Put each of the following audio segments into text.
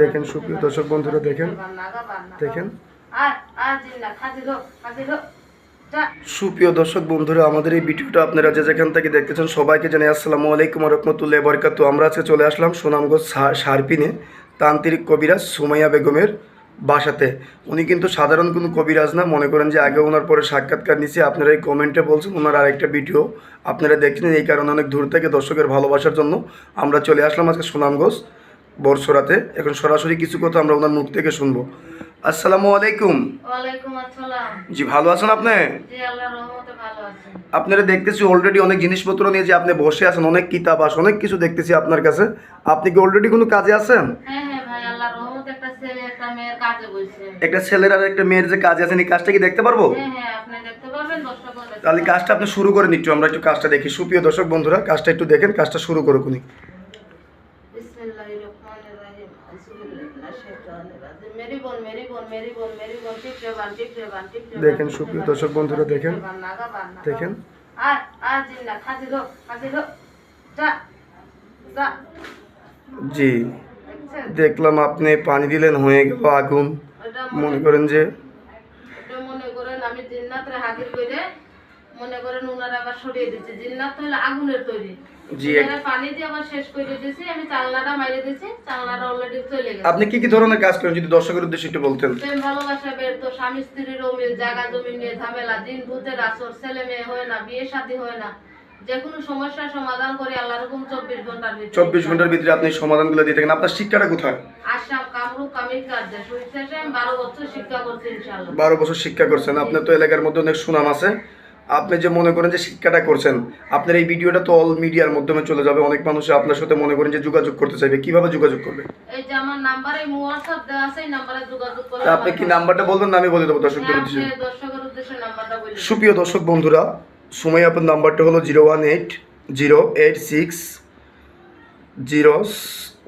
দেখেন সুপ্রিয় দর্শক বন্ধুরা, দেখেন। দেখেন। সুপ্রিয় দর্শক বন্ধুরা, আমাদের এই ভিডিওটা আপনারা যে যেখান থেকে দেখতেছেন সবাইকে জানাই আসসালামু আলাইকুম রহমতুল্লাহ বরকাত আমরা আজকে চলে আসলাম সুনামগঞ্জ সারপিনে তান্ত্রিক কবিরাজ সুমাইয়া বেগমের বাসাতে। উনি কিন্তু সাধারণ কোনো কবিরাজ না। মনে করেন যে আগে ওনার পরে সাক্ষাৎকার নিছে। আপনারা এই কমেন্টে বলছেন ওনার আরেকটা ভিডিও। আপনারা দেখছেন এই কারণে অনেক দূর থেকে দর্শকের ভালোবাসার জন্য আমরা চলে আসলাম আজকে সুনামগঞ্জ বর্ষরাতে এখন সরাসরি কিছু কথা আমরা ওনার মুখ থেকে শুনব। আসসালামু আলাইকুম। জি ভালো আছেন আপনি? আপনারা দেখতেছি অলরেডি অনেক জিনিসপত্র নিয়ে যে আপনি বসে আছেন অনেক কিতাব আস অনেক কিছু দেখতেছি আপনার কাছে। আপনি কি অলরেডি কোনো কাজে আছেন? হ্যাঁ হ্যাঁ ভাই আল্লাহর রহমতে একটা মেয়ের কাজে বসছে একটা ছেলের আর একটা মেয়ের যে কাজ আছেন এই কাজটা কি দেখতে পারব? হ্যাঁ হ্যাঁ আপনি দেখতে পারবেন দশটা তাহলে কাজটা আপনি শুরু করেন একটু আমরা একটু কাজটা দেখি। সুপ্রিয় দর্শক বন্ধুরা কাজটা একটু দেখেন কাজটা শুরু করুক উনি। দেখেন সুপ্রিয় দর্শক বন্ধুরা দেখেন। দেখেন। জি। দেখলাম আপনি পানি দিলেন হয়ে গেল আগুন। মনে করেন যে মনে করেন আমি জিন্নাতের হাজির করে মনে করেন আবার সরিয়ে দিচ্ছি। জিন্নাত হলো আগুনের তৈরি। পানি দিয়ে আবার শেষ করে দিয়েছি। আমি চালনাটা মাইরে দিয়েছি। চালনাটা অলরেডি চলে গেছে। আপনি কি কি ধরনের কাজ করেন যদি দর্শকের উদ্দেশ্যে একটু বলতেন? প্রেম ভালোবাসা বের তো স্বামী স্ত্রীর অমিল জায়গা জমি নিয়ে ঝামেলা দিন ভূতের আসর ছেলে মেয়ে হয় না বিয়ে শাদী হয় না। যে কোনো সমস্যার সমাধান করে আল্লাহ রকম চব্বিশ ঘণ্টার ভিতরে চব্বিশ ঘণ্টার ভিতরে আপনি সমাধানগুলো দিয়ে থাকেন। আপনার শিক্ষাটা কোথায়? আসাম কামরূপ কামিল কার্যে সুইচেসে আমি বারো বছর শিক্ষা করছি ইনশাল্লাহ বারো বছর শিক্ষা করছেন। আপনার তো এলাকার মধ্যে অনেক সুনাম আছে। আপনি যে মনে করেন যে শিক্ষাটা করছেন আপনার এই ভিডিওটা তো অল মিডিয়ার মাধ্যমে চলে যাবে। অনেক মানুষ আপনার সাথে মনে করেন যে যোগাযোগ করতে চাইবে। কীভাবে যোগাযোগ করবে? এই যে আমার নাম্বারে হোয়াটসঅ্যাপ দেওয়া আছে এই নাম্বারে যোগাযোগ করলে তা আপনি কি নাম্বারটা বলবেন না আমি বলে দেবো দর্শকদের হ্যাঁ, উদ্দেশ্যে? আপনি। সুপ্রিয় দর্শক বন্ধুরা সময় আপনার নাম্বারটা হলো zero one eight, zero eight six, zero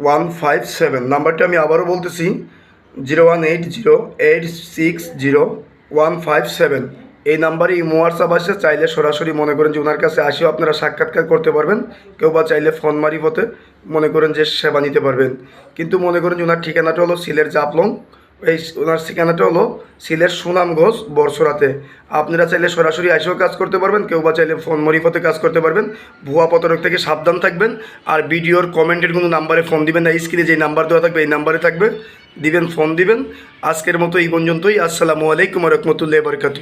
one five seven. নাম্বারটা আমি আবারও বলতেছি, zero one eight, zero eight six, zero one five seven. এই নাম্বারে ইমো, হোয়াটসঅ্যাপ আসে চাইলে সরাসরি মনে করেন যে ওনার কাছে আসেও আপনারা সাক্ষাৎকার করতে পারবেন, কেউ বা চাইলে ফোন মারিফতে মনে করেন যে সেবা নিতে পারবেন। কিন্তু মনে করেন যে ওনার ঠিকানাটা হলো সিলের জাপলং এই ওনার ঠিকানাটা হলো সিলেট সুনামগঞ্জ বর্ষরাতে আপনারা চাইলে সরাসরি এসেও কাজ করতে পারবেন, কেউ বা চাইলে ফোন মরিফতে কাজ করতে পারবেন। ভুয়া পতরক থেকে সাবধান থাকবেন আর ভিডিওর কমেন্টের কোনো নাম্বারে ফোন দিবেন না স্ক্রিনে যে নাম্বার দেওয়া থাকবে, এই নাম্বারে থাকবে। দিবেন, ফোন দিবেন। আজকের মতো এই পর্যন্তই। আসসালামু আলাইকুম রহমতুল্লাহ বরকাতু